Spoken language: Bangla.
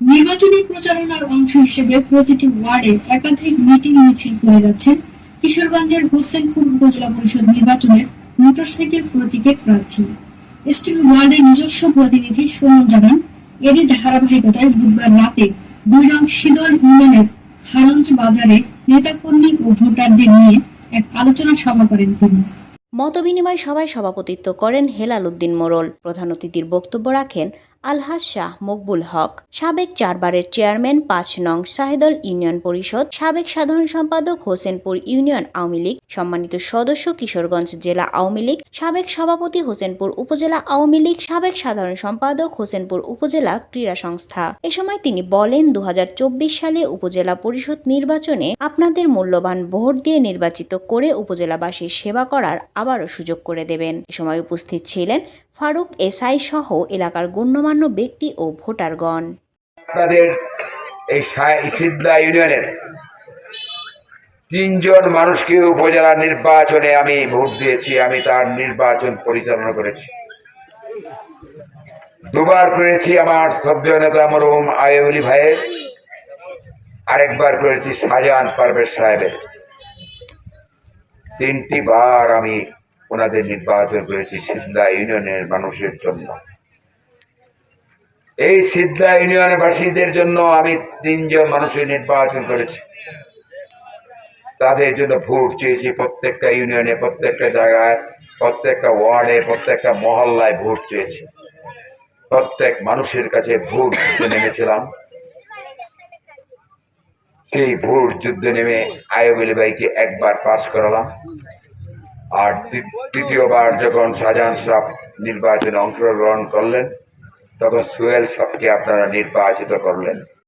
নির্বাচনী প্রচারণার অংশ হিসেবে প্রতিটি ওয়ার্ডে একাধিক মিটিং মিছিল করে যাচ্ছেন কিশোরগঞ্জের হোসেনপুর উপজেলা পরিষদ নির্বাচনের মোটরসাইকেল প্রতীকের প্রার্থী। এসটিভি ওয়ার্ডের নিজস্ব প্রতিনিধি সুমন জানান, এরই ধারাবাহিকতায় বুধবার রাতে দুই নং শীতল ইউনিয়নের হারঞ্জ বাজারে নেতাকর্মী ও ভোটারদের নিয়ে এক আলোচনা সভা করেন তিনি। মতবিনিময় সভায় সভাপতিত্ব করেন হেলাল উদ্দিন মোরল প্রধান অতিথির বক্তব্য রাখেন আলহাজ শাহ মকবুল হক, সাবেক চারবারের চেয়ারম্যান পাঁচ নং শাহেদল ইউনিয়ন পরিষদ, সাবেক সাধারণ সম্পাদক হোসেনপুর ইউনিয়ন আওয়ামী লীগ, সম্মানিত সদস্য কিশোরগঞ্জ জেলা আওয়ামী লীগ, সাবেক সভাপতি হোসেনপুর উপজেলা আওয়ামী লীগ, সাবেক সাধারণ সম্পাদক হোসেনপুর উপজেলা ক্রীড়া সংস্থা। এ সময় তিনি বলেন দু হাজার চব্বিশ সালে উপজেলা পরিষদ নির্বাচনে আপনাদের মূল্যবান ভোট দিয়ে নির্বাচিত করে উপজেলাবাসীর সেবা করার আবারও সুযোগ করে দেবেন। এ সময় উপস্থিত ছিলেন ফারুক এসআই সহ এলাকার গণ্যমান্য ব্যক্তি ও ভোটারগণ। আপনাদের এই সিদ্ধা ইউনিয়নের তিনজন মানুষকে উপজেলা নির্বাচনে আমি ভোট দিয়েছি, আমি তার নির্বাচন পরিচালনা করেছি। দুবার করেছি আমার শ্রদ্ধেয় নেতা মরহুম আয়বলি ভাইয়ের, আরেকবার করেছি শাহজাহান পারভেজ সাহেবের। তিনটি বার আমি ওনাদের নির্বাচন করেছি সিদ্ধা ইউনিয়নের মানুষের জন্য। এই সিদ্ধা ইউনিয়নবাসীদের জন্য আমি তিনজন মানুষের নির্বাচন করেছি। তাদের জন্য ভোট চেয়েছি প্রত্যেকটা ইউনিয়নে, প্রত্যেকটা জায়গায়, প্রত্যেকটা ওয়ার্ডে, প্রত্যেকটা মহল্লায় ভোট চেয়েছি। প্রত্যেক মানুষের কাছে ভোট যুদ্ধে নেমেছিলাম। সেই ভোট যুদ্ধে নেমে আয়বলি ভাইকে একবার পাস করালাম। আর দ্বি- তৃতীয়বার যখন শাহজাহান সাহ নির্বাচনে অংশগ্রহণ করলেন তখন সোহেল সবকে আপনারা নির্বাচিত করলেন।